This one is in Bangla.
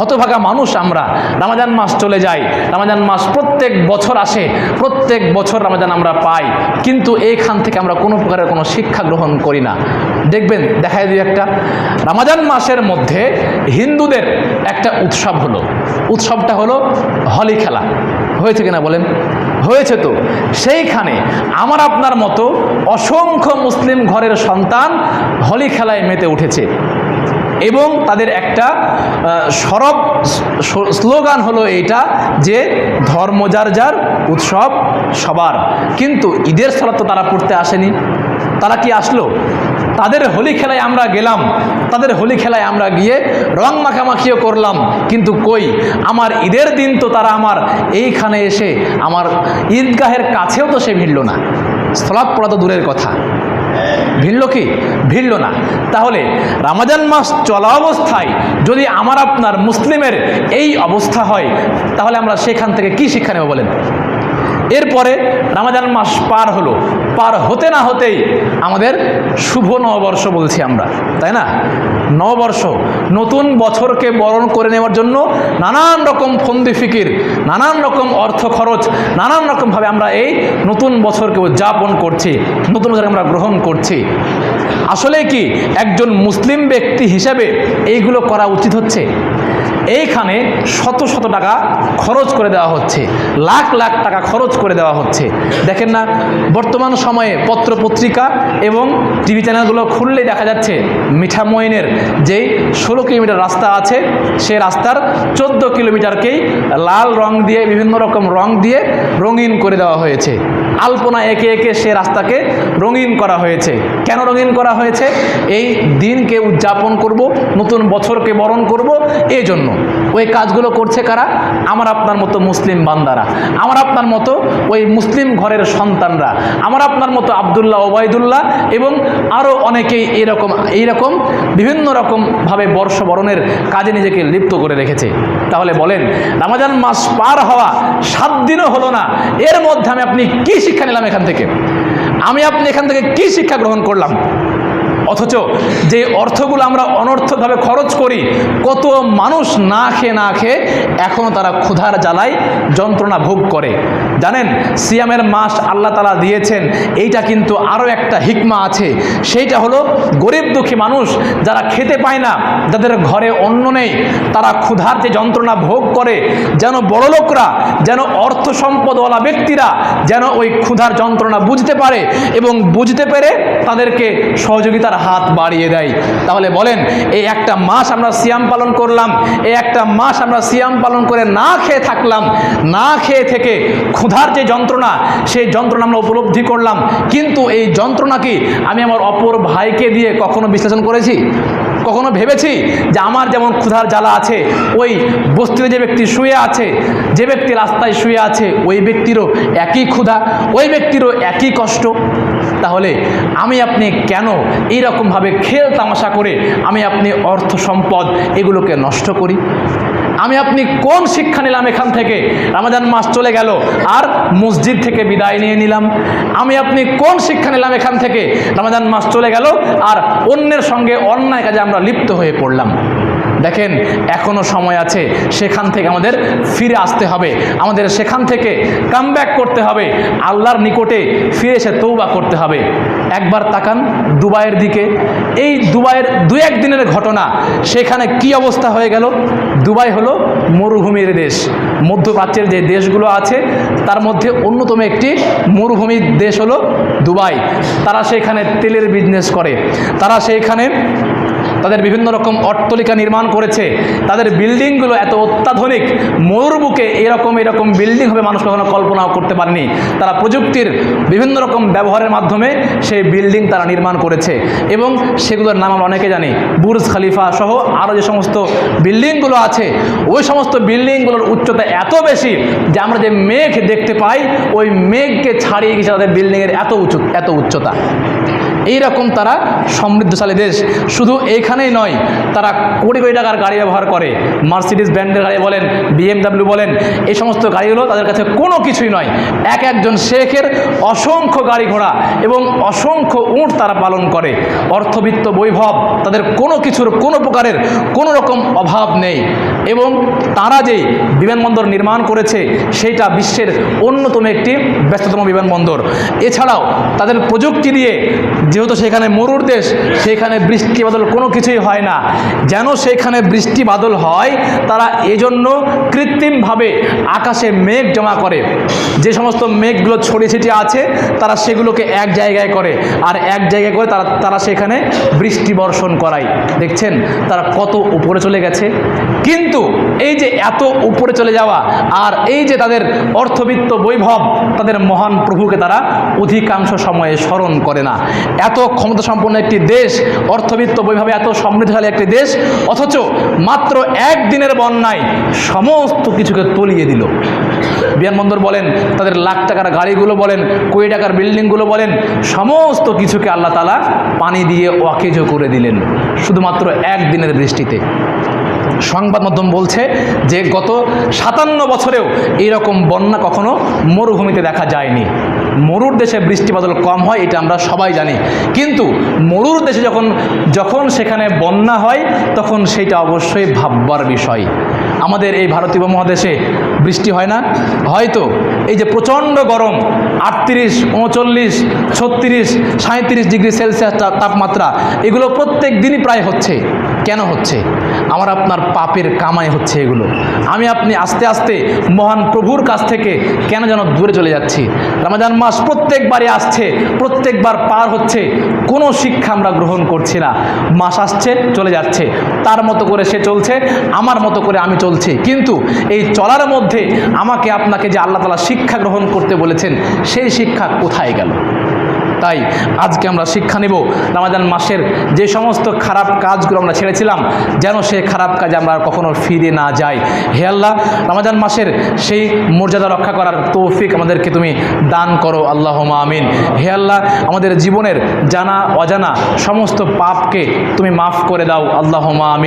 হতভাগা মানুষ আমরা। রামাজান মাস চলে যায়, রামাজান মাস প্রত্যেক বছর আসে, প্রত্যেক বছর রামাজান আমরা পাই। কিন্তু এইখান থেকে আমরা কোনো প্রকারের কোনো শিক্ষা গ্রহণ করি না। দেখবেন দেখায় দিই একটা। রামাজান মাসের মধ্যে হিন্দুদের একটা উৎসব হলো। উৎসবটা হলো হলি খেলা। হয়েছে কিনা বলেন? হয়েছে তো। সেইখানে আমার আপনার মতো অসংখ্য মুসলিম ঘরের সন্তান হলি খেলায় মেতে উঠেছে। এবং তাদের একটা সরব স্লোগান হলো এইটা যে ধর্ম যার যার, উৎসব সবার। কিন্তু ঈদের সলাত তো তারা পড়তে আসেনি। তারা কি আসলো? তাদের হোলি খেলায় আমরা গেলাম, তাদের হোলি খেলায় আমরা গিয়ে রং মাখামাখিও করলাম। কিন্তু কই? আমার ঈদের দিন তো তারা আমার এইখানে এসে, আমার ঈদগাহের কাছেও তো সে ভিড়ল না। স্থলাপ পড়া তো দূরের কথা। ভিড়ল কি? ভিড়ল না। তাহলে রামাজান মাস চলা অবস্থায় যদি আমার আপনার মুসলিমের এই অবস্থা হয়, তাহলে আমরা সেখান থেকে কি শিক্ষা নেব বলেন? এরপরে রামাজান মাস পার হলো। পার হতে না হতেই আমাদের শুভ নববর্ষ বলছি আমরা, তাই না? নববর্ষ, নতুন বছরকে বরণ করে নেওয়ার জন্য নানান রকম ফন্দি ফিকির, নানান রকম অর্থ খরচ, নানান রকমভাবে আমরা এই নতুন বছরকে উদযাপন করছি, নতুন বছর আমরা গ্রহণ করছি। আসলে কি একজন মুসলিম ব্যক্তি হিসেবে এইগুলো করা উচিত হচ্ছে? এইখানে শত শত টাকা খরচ করে দেওয়া হচ্ছে, লাখ লাখ টাকা খরচ করে দেওয়া হচ্ছে। দেখেন না, বর্তমান সময়ে পত্র পত্রিকা এবং টিভি চ্যানেলগুলো খুললেই দেখা যাচ্ছে মিঠামইনের যেই ষোলো কিলোমিটার রাস্তা আছে, সে রাস্তার চোদ্দ কিলোমিটারকেই লাল রং দিয়ে, বিভিন্ন রকম রং দিয়ে রঙিন করে দেওয়া হয়েছে। আলপনা একে একে সে রাস্তাকে রঙিন করা হয়েছে। কেন রঙিন করা হয়েছে? এই দিনকে উদযাপন করব, নতুন বছরকে বরণ করব এই জন্য ওই কাজগুলো করছে কারা? আমার আপনার মতো মুসলিম বান্দারা। আমার আপনার মতো ওই মুসলিম ঘরের সন্তানরা। আমার আপনার মতো আবদুল্লাহ, ওবায়দুল্লাহ এবং আরও অনেকেই এরকম, এইরকম বিভিন্ন রকমভাবে বর্ষবরণের কাজে নিজেকে লিপ্ত করে রেখেছে। তাহলে বলেন, রামাজান মাস পার হওয়া সাত দিনও হলো না। এর মধ্যে আমি আপনি কি শিক্ষা নিলাম এখান থেকে? আমি আপনি এখান থেকে কি শিক্ষা গ্রহণ করলাম? অথচ যে অর্থগুলো আমরা অনর্থভাবে খরচ করি, কত মানুষ না খেয়ে না খেয়ে এখনও তারা ক্ষুধার জ্বালায় যন্ত্রণা ভোগ করে। জানেন, সিয়ামের মাস আল্লাহ তালা দিয়েছেন, এইটা কিন্তু আরও একটা হিকমা আছে। সেইটা হলো গরিব দুঃখী মানুষ যারা খেতে পায় না, যাদের ঘরে অন্ন নেই, তারা ক্ষুধার যে যন্ত্রণা ভোগ করে, যেন বড়লোকরা যেন অর্থ সম্পদওয়ালা ব্যক্তিরা যেন ওই ক্ষুধার যন্ত্রণা বুঝতে পারে এবং বুঝতে পেরে তাদেরকে সহযোগিতার হাত বাড়িয়ে দেয়। তাহলে বলেন, এই একটা মাস আমরা সিয়াম পালন করলাম, এই একটা মাস আমরা সিয়াম পালন করে না খেয়ে থাকলাম, না খেয়ে থেকে ক্ষুধার যে যন্ত্রণা, সেই যন্ত্রণা আমরা উপলব্ধি করলাম। কিন্তু এই যন্ত্রণা কি আমি আমার অপর ভাইকে দিয়ে কখনো বিশ্লেষণ করেছি? কখনো ভেবেছি যে আমার যেমন ক্ষুধার জ্বালা আছে, ওই বস্তিতে যে ব্যক্তি শুয়ে আছে, যে ব্যক্তি রাস্তায় শুয়ে আছে, ওই ব্যক্তিরও একই ক্ষুধা, ওই ব্যক্তিরও একই কষ্ট। তাহলে আমি আপনি কেন এইরকমভাবে খেল তামাশা করে আমি আপনি অর্থ সম্পদ এগুলোকে নষ্ট করি? আমি আপনি কোন শিক্ষা নিলাম এখান থেকে? রামাজান মাস চলে গেল, আর মসজিদ থেকে বিদায় নিয়ে নিলাম। আমি আপনি কোন শিক্ষা নিলাম এখান থেকে? রামাজান মাস চলে গেল, আর অন্যের সঙ্গে অন্যায় কাজে আমরা লিপ্ত হয়ে পড়লাম। দেখেন এখনও সময় আছে, সেখান থেকে আমাদের ফিরে আসতে হবে। আমাদের সেখান থেকে কাম করতে হবে। আল্লাহর নিকটে ফিরে এসে তৌবা করতে হবে। একবার তাকান দুবাইয়ের দিকে। এই দুবাইয়ের দু এক দিনের ঘটনা, সেখানে কি অবস্থা হয়ে গেল? দুবাই হলো মরুভূমির দেশ। মধ্যপ্রাচ্যের যে দেশগুলো আছে, তার মধ্যে অন্যতম একটি মরুভূমির দেশ হলো দুবাই। তারা সেখানে তেলের বিজনেস করে। তারা সেইখানে তাদের বিভিন্ন রকম অট্টলিকা নির্মাণ করেছে। তাদের বিল্ডিংগুলো এত অত্যাধুনিক ময়ূরবুকে এরকম এরকম বিল্ডিং হবে মানুষ কখনো কল্পনাও করতে পারেনি। তারা প্রযুক্তির বিভিন্ন রকম ব্যবহারের মাধ্যমে সেই বিল্ডিং তারা নির্মাণ করেছে। এবং সেগুলোর নাম আমরা অনেকে জানি, বুর্জ খালিফা সহ আরও যে সমস্ত বিল্ডিংগুলো আছে, ওই সমস্ত বিল্ডিংগুলোর উচ্চতা এত বেশি যে আমরা যে মেঘ দেখতে পাই, ওই মেঘকে ছাড়িয়ে গেছে তাদের বিল্ডিংয়ের এত উঁচু, এত উচ্চতা। এইরকম তারা সমৃদ্ধশালী দেশ। শুধু এইখানেই নয়, তারা কোটি কোটি টাকার গাড়ি ব্যবহার করে। মার্সিডিস ব্র্যান্ডের গাড়ি বলেন বিএমডাব্লিউ বলেন, এই সমস্ত গাড়িগুলো তাদের কাছে কোনো কিছুই নয়। এক একজন শেখের অসংখ্য গাড়ি ঘোড়া এবং অসংখ্য উঁট তারা পালন করে। অর্থবিত্ত বৈভব, তাদের কোনো কিছুর কোনো প্রকারের কোনো রকম অভাব নেই। এবং তারা যে বিমানবন্দর নির্মাণ করেছে, সেইটা বিশ্বের অন্যতম একটি ব্যস্ততম বিমানবন্দর। এছাড়াও তাদের প্রযুক্তি দিয়ে যেহেতু সেখানে মরুর দেশ, সেখানে বৃষ্টি বাদল কোনো কিছুই হয় না। যেন সেখানে বৃষ্টি বাদল হয়, তারা এজন্য কৃত্রিমভাবে আকাশে মেঘ জমা করে। যে সমস্ত মেঘগুলো ছড়িয়ে ছিটিয়ে আছে, তারা সেগুলোকে এক জায়গায় করে। আর এক জায়গায় করে তারা তারা সেখানে বৃষ্টি বর্ষণ করায়। দেখছেন, তারা কত উপরে চলে গেছে। কিন্তু এই যে এত উপরে চলে যাওয়া, আর এই যে তাদের অর্থবিত্ত বৈভব, তাদের মহান প্রভুকে তারা অধিকাংশ সময়ে স্মরণ করে না। এত ক্ষমতা সম্পন্ন একটি দেশ, অর্থবিত্ত বৈভবে এত সমৃদ্ধশালী একটি দেশ, অথচ মাত্র একদিনের বন্যায় সমস্ত কিছুকে তলিয়ে দিল। বিমানবন্দর বলেন, তাদের লাখ টাকার গাড়িগুলো বলেন কোটি টাকার বিল্ডিংগুলো বলেন, সমস্ত কিছুকে আল্লাহ তালা পানি দিয়ে অকেজ করে দিলেন, শুধুমাত্র একদিনের বৃষ্টিতে। সংবাদ মাধ্যম বলছে যে, গত সাতান্ন বছরেও এইরকম বন্যা কখনো মরুভূমিতে দেখা যায়নি। মরুর দেশে বৃষ্টি বাদল কম হয়, এটা আমরা সবাই জানি। কিন্তু মরুর দেশে যখন যখন সেখানে বন্যা হয়, তখন সেটা অবশ্যই ভাববার বিষয়। আমাদের এই ভারতীয় মহাদেশে বৃষ্টি হয় না। হয়তো এই যে প্রচণ্ড গরম, আটত্রিশ, উনচল্লিশ, ছত্রিশ সাঁত্রিশ ডিগ্রি সেলসিয়াস তাপমাত্রা, এগুলো প্রত্যেক দিনই প্রায় হচ্ছে। কেন হচ্ছে? আমার আপনার পাপের কামাই হচ্ছে এগুলো। আমি আপনি আস্তে আস্তে মহান প্রভুর কাছ থেকে কেন যেন দূরে চলে যাচ্ছি। রমাজান মাস প্রত্যেকবারই আসছে, প্রত্যেকবার পার হচ্ছে, কোনো শিক্ষা আমরা গ্রহণ করছি না। মাস আসছে, চলে যাচ্ছে। তার মতো করে সে চলছে, আমার মতো করে আমি চলছি। কিন্তু এই চলার মধ্যে আমাকে আপনাকে যে আল্লাহ তালা শিক্ষা গ্রহণ করতে বলেছেন, সেই শিক্ষা কোথায় গেল? তাই আজকে আমরা শিক্ষা নেব। রামাজান মাসের যে সমস্ত খারাপ কাজগুলো আমরা ছেড়েছিলাম, যেন সে খারাপ কাজে আমরা কখনো ফিরে না যাই। হে আল্লাহ, রামাজান মাসের সেই মর্যাদা রক্ষা করার তৌফিক আমাদেরকে তুমি দান করো আল্লাহ আমিন। হে আল্লাহ, আমাদের জীবনের জানা অজানা সমস্ত পাপকে তুমি মাফ করে দাও আল্লাহ আমিন।